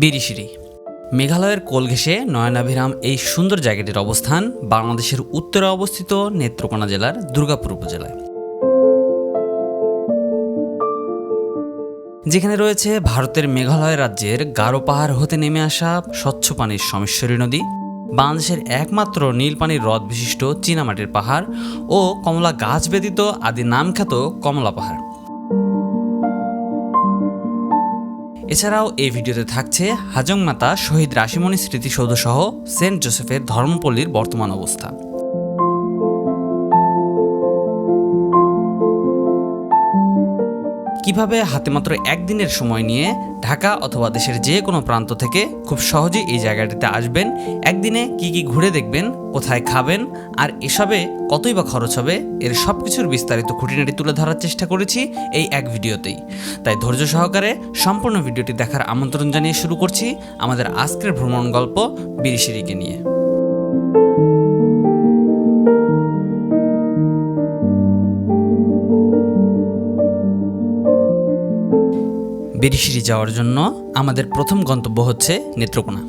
বিরিশিরি মেঘালয়ের কোল ঘেঁষে নয়নাভিরাম এই সুন্দর জায়গাটির অবস্থান বাংলাদেশের উত্তরে অবস্থিত নেত্রকোনা জেলার দুর্গাপুর উপজেলায়। যেখানে রয়েছে ভারতের মেঘালয় রাজ্যের গারো পাহাড় হতে নেমে আসা স্বচ্ছ পানির সমেশ্বরী নদী, বাংলাদেশের একমাত্র নীলপানির হ্রদ বিশিষ্ট চীনামাটির পাহাড় ও কমলা গাছ ব্যতীত আদি নামখ্যাত কমলা পাহাড়। এছাড়াও এই ভিডিওতে থাকছে হাজং মাতা, শহীদ রাশিমণি স্মৃতিসৌধ সহ সেন্ট জোসেফের ধর্মপল্লীর বর্তমান অবস্থা। কীভাবে হাতে মাত্র একদিনের সময় নিয়ে ঢাকা অথবা দেশের যে কোনো প্রান্ত থেকে খুব সহজেই এই জায়গাটিতে আসবেন? একদিনে কি কি ঘুরে দেখবেন? কোথায় খাবেন? আর এসবে কতই বা খরচ হবে? এর সব কিছুর বিস্তারিত খুঁটিনাটি তুলে ধরার চেষ্টা করেছি এই এক ভিডিওতেই। তাই ধৈর্য সহকারে সম্পূর্ণ ভিডিওটি দেখার আমন্ত্রণ জানিয়ে শুরু করছি আমাদের আজকের ভ্রমণ গল্প বিরিশিরিকে নিয়ে। বেরিশিরি যাওয়ার জন্য আমাদের প্রথম গন্তব্য হচ্ছে নেত্রকোনা।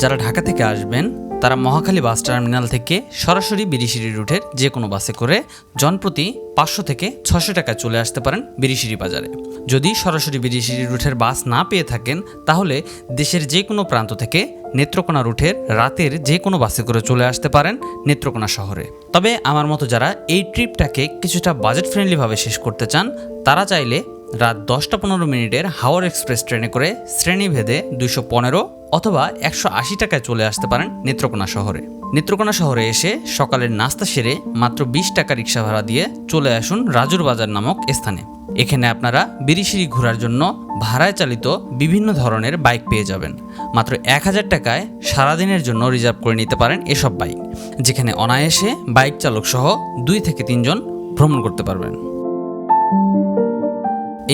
যারা ঢাকা থেকে আসবেন, তারা মহাখালী বাস টার্মিনাল থেকে সরাসরি বিরিশিরি রুটের যে কোনো বাসে করে জনপ্রতি পাঁচশো থেকে ছশো টাকায় চলে আসতে পারেন বিরিশিরি বাজারে। যদি সরাসরি বিরিশিরি রুটের বাস না পেয়ে থাকেন, তাহলে দেশের যে কোনো প্রান্ত থেকে নেত্রকোনা রুটের রাতের যে কোনো বাসে করে চলে আসতে পারেন নেত্রকোনা শহরে। তবে আমার মতো যারা এই ট্রিপটাকে কিছুটা বাজেট ফ্রেন্ডলিভাবে শেষ করতে চান, তারা চাইলে রাত দশটা পনেরো মিনিটের হাওয়ার এক্সপ্রেস ট্রেনে করে শ্রেণীভেদে দুইশো পনেরো অথবা একশো আশি টাকায় চলে আসতে পারেন নেত্রকোনা শহরে। নেত্রকোনা শহরে এসে সকালের নাস্তা সেরে মাত্র বিশ টাকা রিক্সা ভাড়া দিয়ে চলে আসুন রাজুর বাজার নামক স্থানে। এখানে আপনারা বিরিশিরি ঘোরার জন্য ভাড়ায় চালিত বিভিন্ন ধরনের বাইক পেয়ে যাবেন। মাত্র এক হাজার টাকায় সারাদিনের জন্য রিজার্ভ করে নিতে পারেন এসব বাইক, যেখানে অনায়াসে বাইক চালক সহ দুই থেকে তিনজন ভ্রমণ করতে পারবেন।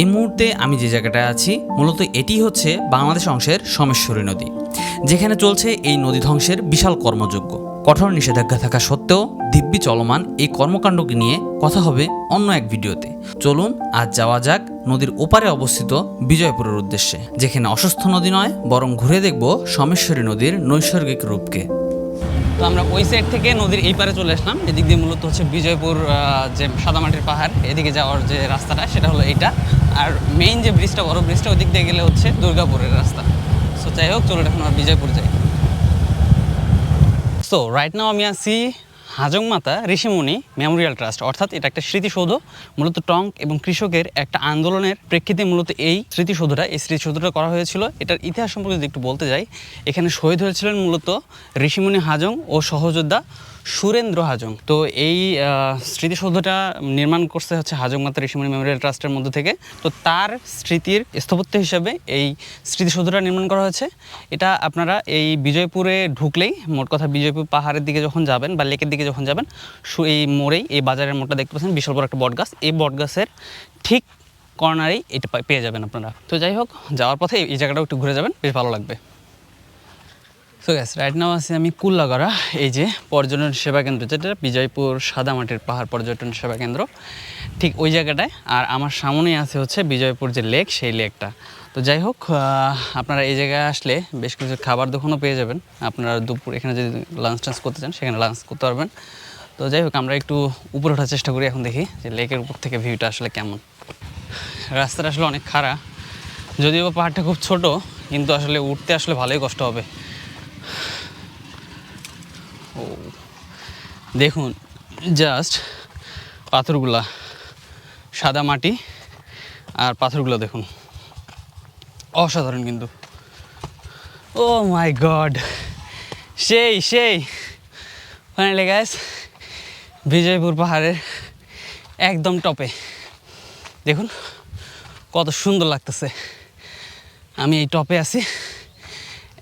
এই মুহূর্তে আমি যে জায়গাটায় আছি, মূলত এটি হচ্ছে বাংলাদেশ অংশের সোমেশ্বরী নদী, যেখানে চলছে এই নদী ধ্বংসের বিশাল কর্মযজ্ঞ। কঠোর নিষেধাজ্ঞা থাকা সত্ত্বেও দিব্যি চলমান এই কর্মকাণ্ডকে নিয়ে কথা হবে অন্য এক ভিডিওতে। চলুন আজ যাওয়া যাক নদীর ওপারে অবস্থিত বিজয়পুরের উদ্দেশ্যে, যেখানে অসুস্থ নদী নয়, বরং ঘুরে দেখব সোমেশ্বরী নদীর নৈসর্গিক রূপকে। তো আমরা ওই সাইড থেকে নদীর এই পারে চলে আসলাম, এদিক দিয়ে মূলত হচ্ছে বিজয়পুর যে সাদামাটির পাহাড়, এদিকে যাওয়ার যে রাস্তাটা, সেটা হলো এইটা। আর মেইন যে ব্রিজটা বড় ব্রিজটা ওদিক দিয়ে গেলে হচ্ছে দুর্গাপুরের রাস্তা। সো যাই হোক, চলুন এখন আমরা বিজয়পুর যাই। সো রাইট নাও আমি আছি হাজং মাতা ঋষিমুনি মেমোরিয়াল ট্রাস্ট অর্থাৎ এটা একটা স্মৃতিসৌধ, মূলত টঙ্ক এবং কৃষকের একটা আন্দোলনের প্রেক্ষিতে মূলত এই স্মৃতিসৌধটা এই স্মৃতিসৌধটা করা হয়েছিল। এটার ইতিহাস সম্পর্কে যদি একটু বলতে যাই, এখানে শহীদ হয়েছিলেন মূলত ঋষিমুনি হাজং ও সহযোদ্ধা সুরেন্দ্র হাজং। তো এই স্মৃতিসৌধটা নির্মাণ করছে হচ্ছে হাজং মাতা ঋষিমুনি মেমোরিয়াল ট্রাস্টের মধ্যে থেকে। তো তার স্মৃতির স্থপত্য হিসাবে এই স্মৃতিসৌধটা নির্মাণ করা হয়েছে। এটা আপনারা এই বিজয়পুরে ঢুকলেই, মোট কথা বিজয়পুর পাহাড়ের দিকে যখন যাবেন বা লেকের দিকে যখন যাবেন এই মোড়েই, এই বাজারের মোড়টা দেখতে পাচ্ছেন, বিশাল বড় একটা বটগাছ। এই বটগাছের ঠিক কর্নারেই এটা পেয়ে যাবেন আপনারা। তো যাই হোক, যাওয়ার পথে এই জায়গাটাও একটু ঘুরে যাবেন, বেশ ভালো লাগবে। সো গ্যাস রাইট নাও আছি আমি কুল্লাগড়া, এই যে পর্যটন সেবা কেন্দ্র, যেটা বিজয়পুর সাদামাটির পাহাড় পর্যটন সেবা কেন্দ্র। ঠিক ওই জায়গাটায়, আর আমার সামনেই আছে হচ্ছে বিজয়পুর যে লেক, সেই লেকটা। তো যাই হোক আপনারা এই জায়গায় আসলে বেশ কিছু খাবার দোকানও পেয়ে যাবেন। আপনারা দুপুর, এখানে যদি লাঞ্চ টাঞ্চ করতে চান, সেখানে লাঞ্চ করতে পারবেন। তো যাই হোক, আমরা একটু উপরে ওঠার চেষ্টা করি এখন দেখি যে লেকের উপর থেকে ভিউটা আসলে কেমন। রাস্তাটা আসলে অনেক খারাপ যদিও পাহাড়টা খুব ছোট, কিন্তু আসলে উঠতে আসলে ভালোই কষ্ট হবে। ও। দেখুন জাস্ট পাথরগুলা, সাদা মাটি আর পাথরগুলো দেখুন। অসাধারণ কিন্তু। Oh my God. সেই সেই। ফাইনালি গ্যাস বিজয়পুর পাহাড়ের একদম টপে। দেখুন, কত সুন্দর লাগতেছে। আমি এই টপে আছি।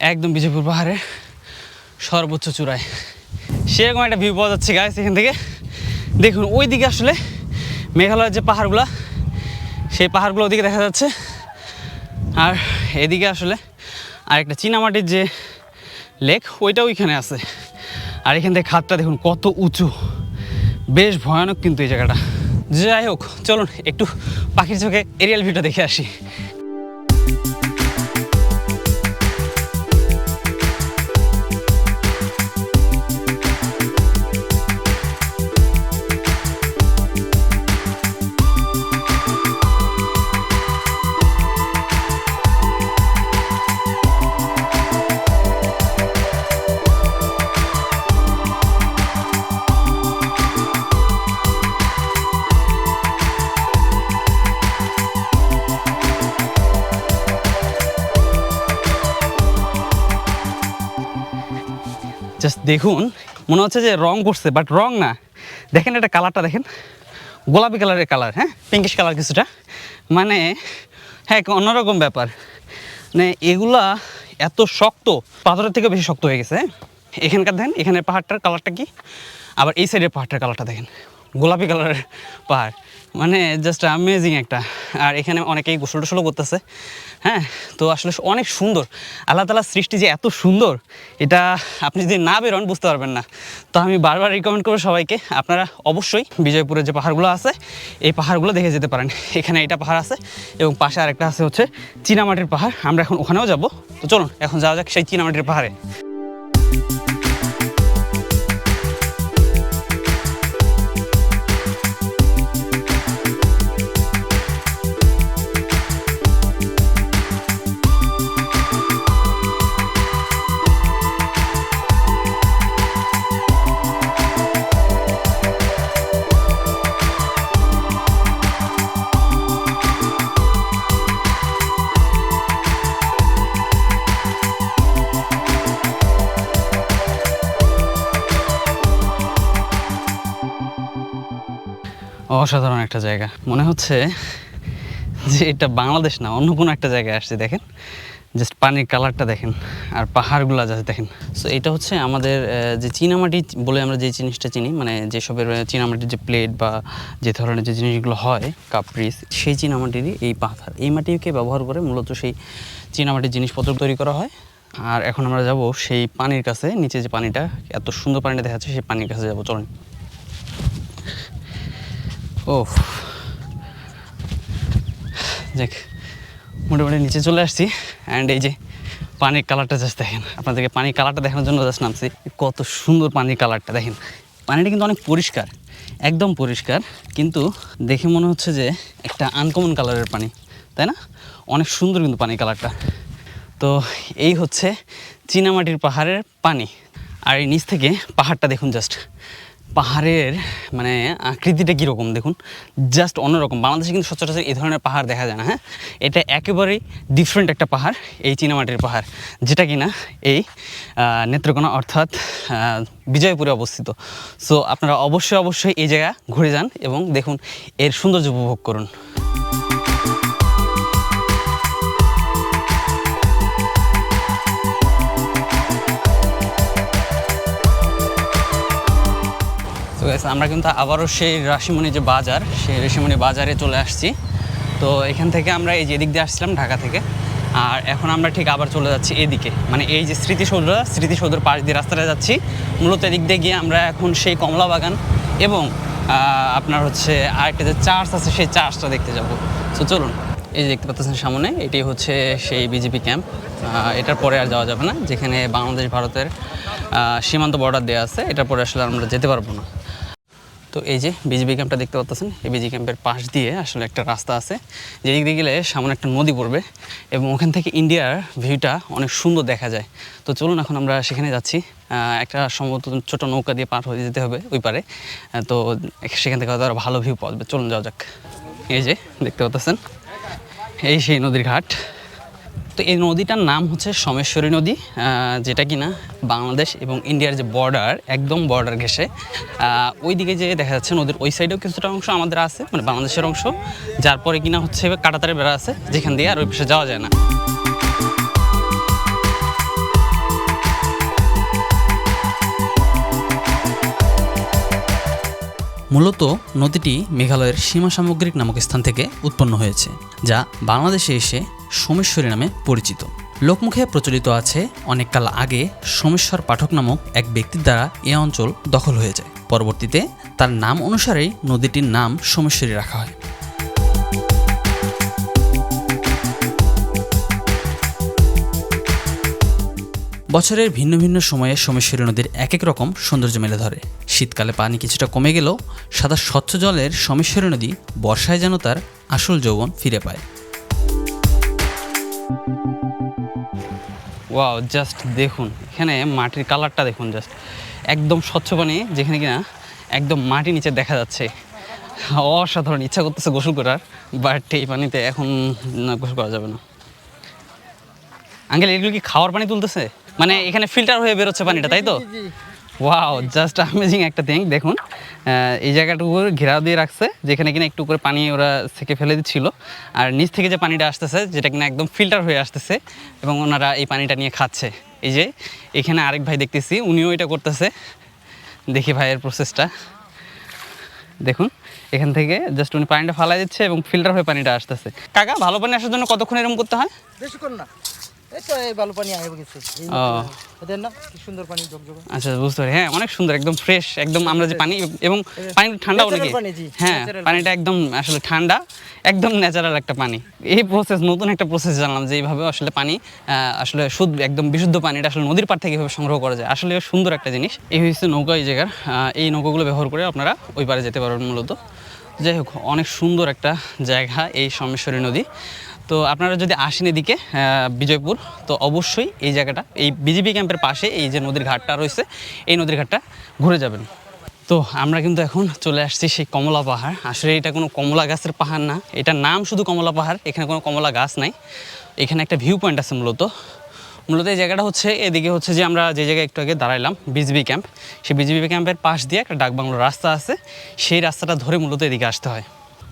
একদম বিজয়পুর পাহাড়ের সর্বোচ্চ চূড়ায়। সেরকম একটা ভিউ পাওয়া যাচ্ছে গাছ এখান থেকে। দেখুন ওই দিকে আসলে মেঘালয়ের যে পাহাড়গুলো, সেই পাহাড়গুলো ওদিকে দেখা যাচ্ছে। আর এদিকে আসলে আরেকটা চীনামাটির যে লেক ওইটাও ওইখানে আছে। আর এখান থেকে খাতটা দেখুন, কত উঁচু। বেশ ভয়ানক কিন্তু এই জায়গাটা। যাই হোক, চলুন, একটু পাখির চোখে এরিয়াল ভিউটা দেখে আসি। জাস্ট দেখুন, মনে হচ্ছে যে রং করছে বাট রং না। দেখেন এটা কালারটা দেখেন। গোলাপি কালারের কালার হ্যাঁ? পিঙ্কিশ কালার কিছুটা। মানে হ্যাঁ অন্যরকম ব্যাপার। মানে এগুলা এত শক্ত, পাথরের থেকে বেশি শক্ত হয়ে গেছে হ্যাঁ? এখানকার দেখেন এখানে পাহাড়টার কালারটা কি? আবার এই সাইডের পাহাড়টার কালারটা দেখেন। গোলাপি কালারের পাহাড়। মানে জাস্ট অ্যামেজিং একটা। আর এখানে অনেকেই গোসল টোসলও করতেছে। হ্যাঁ তো আসলে অনেক সুন্দর। আল্লাহ তালার সৃষ্টি যে এত সুন্দর, এটা আপনি যদি না বেরোন বুঝতে পারবেন না। তো আমি বারবার রিকমেন্ড করব সবাইকে, আপনারা অবশ্যই বিজয়পুরের যে পাহাড়গুলো আছে, এই পাহাড়গুলো দেখে যেতে পারেন। এখানে এটা পাহাড় আছে এবং পাশে আরেকটা আছে হচ্ছে চীনামাটির পাহাড়। আমরা এখন ওখানেও যাব। তো চলুন, এখন যাওয়া যাক সেই চীনামাটির পাহাড়ে। অসাধারণ একটা জায়গা। মনে হচ্ছে যে এটা বাংলাদেশ না, অন্য কোনো একটা জায়গায় আসছে, দেখেন। জাস্ট পানির কালারটা দেখেন, আর পাহাড়গুলো জাস্ট দেখেন। সো এটা হচ্ছে আমাদের যে চীনামাটি বলে আমরা যে জিনিসটা চিনি মানে যেসবের চীনামাটির যে প্লেট বা যে ধরনের যে জিনিসগুলো হয় কাপ্রিস সেই চীনামাটিরই এই পাথর। এই মাটিকে ব্যবহার করে মূলত সেই চীনামাটির জিনিসপত্র তৈরি করা হয়। আর এখন আমরা যাব সেই পানির কাছে, নিচে যে পানিটা, এত সুন্দর পানিটা দেখা যাচ্ছে সেই পানির কাছে যাব। চলেন। ও দেখ মোটামুটি নিচে চলে আসছি। অ্যান্ড এই যে পানির কালারটা জাস্ট দেখেন। আপনাদেরকে পানির কালারটা দেখানোর জন্য জাস্ট নামছি। কত সুন্দর পানির কালারটা দেখেন। পানিটা কিন্তু অনেক পরিষ্কার, একদম পরিষ্কার। কিন্তু দেখে মনে হচ্ছে যে একটা আনকমন কালারের পানি, তাই না? অনেক সুন্দর কিন্তু পানির কালারটা তো এই হচ্ছে চীনামাটির পাহাড়ের পানি। আর এই নিচ থেকে পাহাড়টা দেখুন জাস্ট পাহাড়ের মানে আকৃতিটা কীরকম দেখুন? জাস্ট অন্যরকম। বাংলাদেশে কিন্তু সচরাচর এই ধরনের পাহাড় দেখা যায় না হ্যাঁ? এটা একেবারেই ডিফারেন্ট একটা পাহাড়, এই চীনামাটির পাহাড়, যেটা কিনা এই নেত্রকোনা অর্থাৎ বিজয়পুরে অবস্থিত। সো আপনারা অবশ্যই অবশ্যই এই জায়গা ঘুরে যান এবং দেখুন, এর সৌন্দর্য উপভোগ করুন। তো আমরা কিন্তু আবারও সেই রাশিমণি যে বাজার, সেই রাশিমণি বাজারে চলে আসছি। তো এখান থেকে আমরা এই যে এদিক দিয়ে আসছিলাম ঢাকা থেকে, আর এখন আমরা ঠিক আবার চলে যাচ্ছি এদিকে। মানে এই যে স্মৃতিসৌধ স্মৃতিসৌধের পাশ দিয়ে রাস্তাটা যাচ্ছি। মূলত এদিক দিয়ে গিয়ে আমরা এখন সেই কমলা বাগান এবং আপনার হচ্ছে আরেকটা যে চার্চ আছে, সেই চার্চটা দেখতে যাব। তো চলুন, এই যে দেখতে পাচ্ছেন সামনে, এটি হচ্ছে সেই বিজেপি ক্যাম্প। এটার পরে আর যাওয়া যাবে না, যেখানে বাংলাদেশ, ভারতের সীমান্ত বর্ডার দেওয়া আছে। এটার পরে আসলে আমরা যেতে পারব না। তো এই যে বিজিবি ক্যাম্পটা দেখতে পাচ্ছেন এই বিজি ক্যাম্পের পাশ দিয়ে আসলে একটা রাস্তা আছে। যেদিক দিয়ে গেলে সামনে একটা নদী পড়বে এবং ওখান থেকে ইন্ডিয়ার ভিউটা অনেক সুন্দর দেখা যায়। তো চলুন এখন আমরা সেখানে যাচ্ছি। একটা সম্ভবত ছোট নৌকা দিয়ে পার হয়ে যেতে হবে ওই পারে। তো সেখান থেকে হয়তো আরও ভালো ভিউ পাওয়া যাবে। চলুন যাওয়া যাক। এই যে দেখতে পাচ্ছেন এই সেই নদীর ঘাট। তো এই নদীটার নাম হচ্ছে সোমেশ্বরী নদী যেটা কিনা বাংলাদেশ এবং ইন্ডিয়ার যে বর্ডার একদম বর্ডার ঘেসে ওই দিকে যে দেখা যাচ্ছে নদীর ওই সাইডেও কিছুটা অংশ আমাদের আছে মানে বাংলাদেশের অংশ, যার পরে কিনা হচ্ছে কাটাতারে বেড়া আছে, যেখান দিয়ে আর ওই পাশে যাওয়া যায় না। মূলত নদীটি মেঘালয়ের সীমা সামগ্রিক নামক স্থান থেকে উৎপন্ন হয়েছে, যা বাংলাদেশে এসে সোমেশ্বরী নামে পরিচিত। লোকমুখে প্রচলিত আছে অনেককাল আগে সোমেশ্বর পাঠক নামক এক ব্যক্তির দ্বারা এ অঞ্চল দখল হয়ে যায়। পরবর্তীতে তার নাম অনুসারেই নদীটির নাম সোমেশ্বরী রাখা হয়। বছরের ভিন্ন ভিন্ন সময়ে সোমেশ্বরী নদীর এক এক রকম সৌন্দর্য মেলে ধরে। শীতকালে পানি কিছুটা কমে গেলেও সাদা স্বচ্ছ জলের সোমেশ্বরী নদী বর্ষায় যেন তার আসল যৌবন ফিরে পায়। ওয়াও জাস্ট দেখুন এখানে মাটির কালারটা দেখুন জাস্ট একদম স্বচ্ছ পানি যেখানে কিনা একদম মাটি নিচে দেখা যাচ্ছে। অসাধারণ ইচ্ছা করতেছে গোসল করার বাট এই পানিতে এখন গোসল করা যাবে না। আঙ্কেল এগুলো কি খাওয়ার পানি তুলতেছে? মানে এখানে ফিল্টার হয়ে বেরোচ্ছে পানিটা তাই তো। ওয়াও জাস্ট আমেজিং একটা থিং দেখুন। এই জায়গাটুকু ঘেরাও দিয়ে রাখছে, যেখানে কিনা একটু করে পানি ওরা সেকে ফেলে দিচ্ছিল। আর নিচ থেকে যে পানিটা আসতেছে, যেটা কিনা একদম ফিল্টার হয়ে আসতেছে, এবং ওনারা এই পানিটা নিয়ে খাচ্ছে। এই যে, এখানে আরেক ভাই দেখতেছি, উনিও এটা করতেছে। দেখি ভাইয়ের প্রসেসটা দেখুন, এখান থেকে জাস্ট উনি পানিটা ফালাই দিচ্ছে এবং ফিল্টার হয়ে পানিটা আসতেছে। কাকা, ভালো পানি আসার জন্য কতক্ষণ এরকম করতে হয়? না। পানি আচ্ছা বুঝতে পারি। হ্যাঁ অনেক সুন্দর একদম ফ্রেশ একদম আমরা যে পানি এবং পানি ঠান্ডাও Natural নাকি পানি, জি, হ্যাঁ পানিটা একদম আসলে ঠান্ডা একদম ন্যাচারাল একটা পানি। এই প্রসেস নতুন একটা প্রসেস জানলাম যে এইভাবে আসলে পানি আহ, আসলে শুদ্ধ একদম বিশুদ্ধ পানিটা আসলে নদীর পাড় থেকে এভাবে সংগ্রহ করা যায়। আসলে সুন্দর একটা জিনিস। এই হচ্ছে নৌকা এই জায়গার। এই নৌকাগুলো ব্যবহার করে আপনারা ওই পারে যেতে পারবেন মূলত। যাই হোক অনেক সুন্দর একটা জায়গা এই সমেশ্বরী নদী। তো আপনারা যদি আসেন এদিকে বিজয়পুর, তো অবশ্যই এই জায়গাটা, এই বিজিবি ক্যাম্পের পাশে এই যে নদীর ঘাটটা রয়েছে, এই নদীর ঘাটটা ঘুরে যাবেন। তো আমরা কিন্তু এখন চলে আসছি সেই কমলা পাহাড়। আসলে এটা কোনো কমলা গাছের পাহাড় না, এটার নাম শুধু কমলা পাহাড়, এখানে কোনো কমলা গাছ নাই। এখানে একটা ভিউ পয়েন্ট আছে মূলত। মূলত এই জায়গাটা হচ্ছে, এদিকে হচ্ছে যে আমরা যে জায়গায় একটু আগে দাঁড়াইলাম বিজিবি ক্যাম্প। সেই বিজিবি ক্যাম্পের পাশ দিয়ে একটা ডাকবাংলো রাস্তা আছে, সেই রাস্তাটা ধরে মূলত এদিকে আসতে হয়।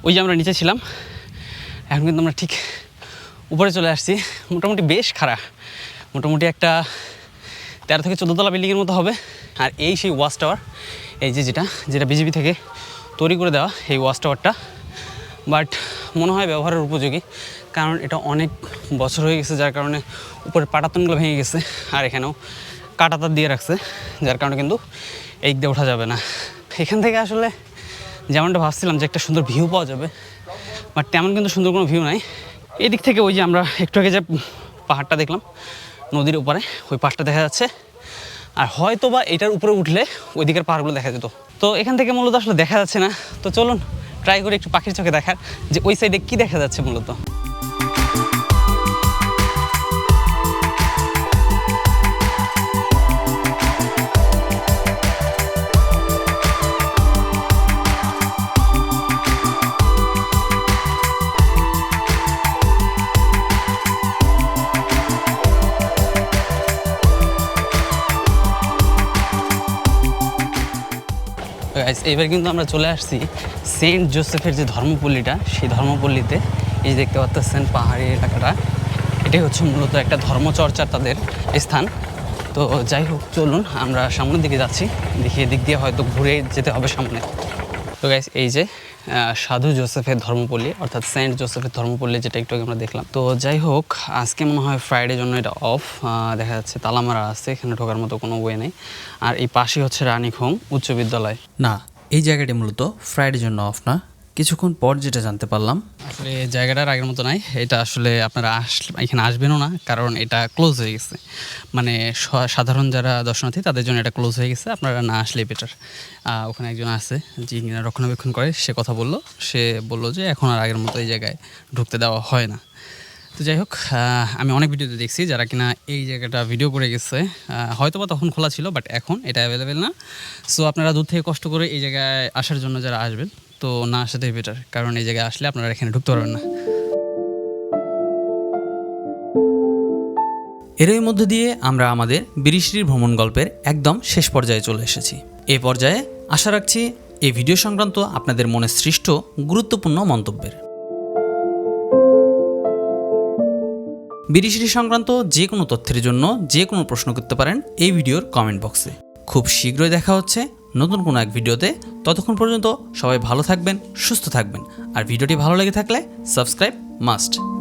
ওই যে আমরা নিচে ছিলাম, এখন কিন্তু আমরা ঠিক উপরে চলে আসছি। মোটামুটি বেশ খারাপ মোটামুটি একটা তেরো থেকে চোদ্দোতলা বিল্ডিংয়ের মতো হবে। আর এই সেই ওয়াচ টাওয়ার, এই যে যেটা যেটা বিজিবি থেকে তৈরি করে দেওয়া এই ওয়াচ টাওয়ারটা। বাট মনে হয় ব্যবহারের উপযোগী, কারণ এটা অনেক বছর হয়ে গেছে, যার কারণে উপরের পাটাতনগুলো ভেঙে গেছে, আর এখানেও কাটাতার দিয়ে রাখছে, যার কারণে কিন্তু এই দিয়ে ওঠা যাবে না। এখান থেকে আসলে যেমনটা ভাবছিলাম যে একটা সুন্দর ভিউ পাওয়া যাবে, বাট তেমন কিন্তু সুন্দর কোনো ভিউ নাই। এই দিক থেকে ওই যে আমরা একটু আগে যে পাহাড়টা দেখলাম, নদীর উপরে ওই পাহাড়টা দেখা যাচ্ছে। আর হয়তো বা এটার উপরে উঠলে ওই দিকের পাহাড়গুলো দেখা যেত। তো এখান থেকে মূলত আসলে দেখা যাচ্ছে না। তো চলুন ট্রাই করে একটু পাখির চোখে দেখার যে ওই সাইডে কি দেখা যাচ্ছে মূলত? Guys, এবার কিন্তু আমরা চলে আসছি সেন্ট জোসেফের যে ধর্মপল্লীটা সেই ধর্মপল্লীতে। এই দেখতে পাচ্ছেন পাহাড়ি এলাকাটা এটাই হচ্ছে মূলত একটা ধর্মচর্চার তাদের স্থান। তো যাই হোক চলুন আমরা সামনের দিকে যাচ্ছি দেখি এদিক দিয়ে হয়তো ঘুরে যেতে হবে সামনে। তো গাইস এই যে সাধু জোসেফের ধর্মপল্লী, অর্থাৎ সেন্ট জোসেফের ধর্মপল্লী, যেটা একটু আগে আমরা দেখলাম। তো যাই হোক, আজকে মনে হয় ফ্রাইডে জন্য এটা অফ দেখা যাচ্ছে তালামারা আছে এখানে ঢোকার মতো কোনো ওয়ে নেই। আর এই পাশেই হচ্ছে রানীখোং উচ্চ বিদ্যালয়। না, এই জায়গাটি মূলত ফ্রাইডের জন্য অফ না। কিছুক্ষণ পর যেটা জানতে পারলাম, আসলে জায়গাটার আগের মতো নাই। এটা আসলে আপনারা আসলে এখানে আসবেনও না, কারণ এটা ক্লোজ হয়ে গেছে। মানে সাধারণ যারা দর্শনার্থী, তাদের জন্য এটা ক্লোজ হয়ে গেছে। আপনারা না আসলেই বেটার ওখানে একজন আছে, যিনি রক্ষণাবেক্ষণ করে, সে কথা বলল। সে বলল যে, এখন আর আগের মতো এই জায়গায় ঢুকতে দেওয়া হয় না। তো যাই হোক আমি অনেক ভিডিওতে দেখছি, যারা কিনা এই জায়গাটা ভিডিও করে গেছে হয়তো বা তখন খোলা ছিল বাট এখন এটা অ্যাভেলেবেল না। সো আপনারা দূর থেকে কষ্ট করে এই জায়গায় আসার জন্য যারা আসবেন তো না আসাতেই বেটার কারণ এই জায়গায় আসলে আপনারা এখানে ঢুকতে পারবেন না। এরই মধ্যে দিয়ে আমরা আমাদের বিরিশির ভ্রমণ গল্পের একদম শেষ পর্যায়ে চলে এসেছি। এই পর্যায়ে আশা রাখছি এই ভিডিও সংক্রান্ত আপনাদের মনে সৃষ্ট গুরুত্বপূর্ণ মন্তব্যের। বিরিশিরি সংক্রান্ত যে কোনো তথ্যের জন্য যে কোনো প্রশ্ন করতে পারেন এই ভিডিওর কমেন্ট বক্সে খুব শীঘ্রই দেখা হচ্ছে নতুন কোনো এক ভিডিওতে, ততক্ষণ পর্যন্ত সবাই ভালো থাকবেন, সুস্থ থাকবেন। আর ভিডিওটি ভালো লেগে থাকলে, সাবস্ক্রাইব মাস্ট।